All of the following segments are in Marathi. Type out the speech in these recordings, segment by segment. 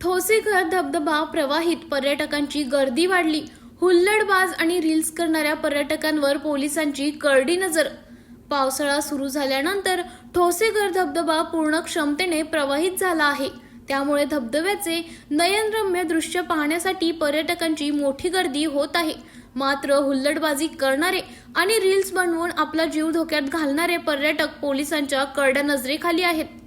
ठोसेघर धबधबा प्रवाहित पर्यटकांची गर्दी वाढली. हुल्लडबाज आणि रील्स करणाऱ्या पर्यटकांवर पोलिसांची करडी नजर. पावसाळा सुरू झाल्यानंतर ठोसेघर धबधबा पूर्ण क्षमतेने प्रवाहित झाला आहे. त्यामुळे धबधब्याचे नयनरम्य दृश्य पाहण्यासाठी पर्यटकांची मोठी गर्दी होत आहे. मात्र हुल्लडबाजी करणारे आणि रील्स बनवून आपला जीव धोक्यात घालणारे पर्यटक पोलिसांच्या करड्या नजरेखाली आहेत.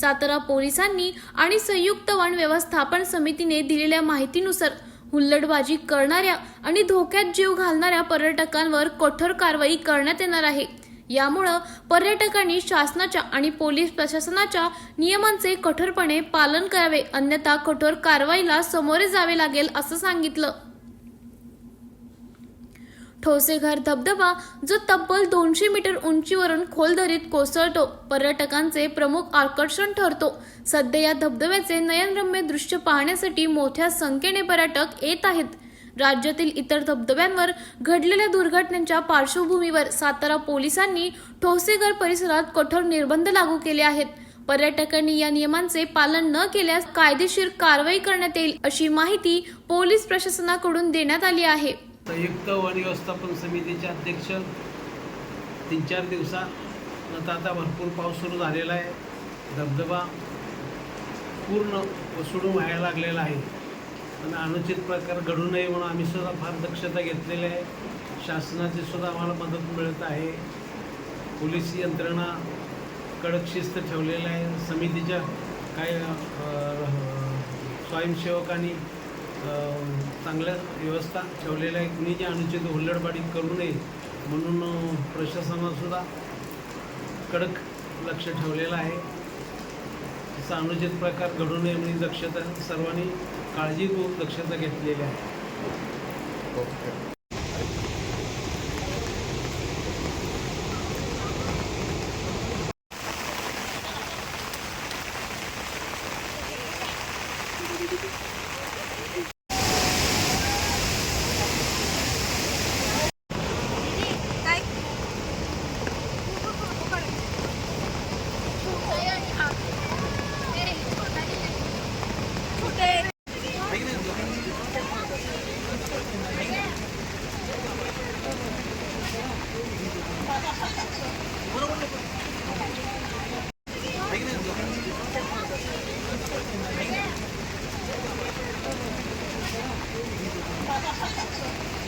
सातारा पोलिसांनी आणि संयुक्त वन व्यवस्थापन समितीने दिलेल्या माहितीनुसार हुल्लडबाजी करणाऱ्या आणि धोक्यात जीव घालणाऱ्या पर्यटकांवर कठोर कारवाई करण्यात येणार आहे. यामुळं पर्यटकांनी शासनाच्या आणि पोलीस प्रशासनाच्या नियमांचे कठोरपणे पालन करावे अन्यथा कठोर कारवाईला सामोरे जावे लागेल असं सांगितलं. ठोसेघर धबधबा जो तब्बल दोनशे मीटर उंचीवरून खोल दरीत कोसळतो. पर्यटकांचे प्रमुख आकर्षण ठरतो. सध्या या धबधब्याचे नयनरम्य दृश्य पाहण्यासाठी मोठ्या संख्येने पर्यटक येत आहेत. राज्यातील इतर धबधब्यांवर घडलेल्या दुर्घटनांच्या पार्श्वभूमीवर सातारा पोलिसांनी ठोसेघर परिसरात कठोर निर्बंध लागू केले आहेत. पर्यटकांनी या नियमांचे पालन न केल्यास कायदेशीर कारवाई करण्यात येईल अशी माहिती पोलीस प्रशासनाकडून देण्यात आली आहे. संयुक्त वन व्यवस्थापन समितीचे अध्यक्ष. तीन चार दिवसात आता आता भरपूर पाऊस सुरू झालेला आहे. धबधबा पूर्ण वसुडून व्हायला लागलेला आहे. आणि अनुचित प्रकार घडू नये म्हणून आम्ही सुद्धा फार दक्षता घेतलेली आहे. शासनाची सुद्धा आम्हाला मदत मिळत आहे. पोलीस यंत्रणा कडक शिस्त ठेवलेलं आहे. समितीच्या काही स्वयंसेवकांनी चांगल्या व्यवस्था ठेवलेल्या आहे कुणी जे अनुचित हुल्लडबाडी करू नये म्हणून प्रशासनासुद्धा कडक लक्ष ठेवलेलं आहे. तसा अनुचित प्रकार घडू नये म्हणून दक्षता सर्वांनी काळजीपूर्वक दक्षता घेतलेली आहे. ओके.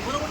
뭐라고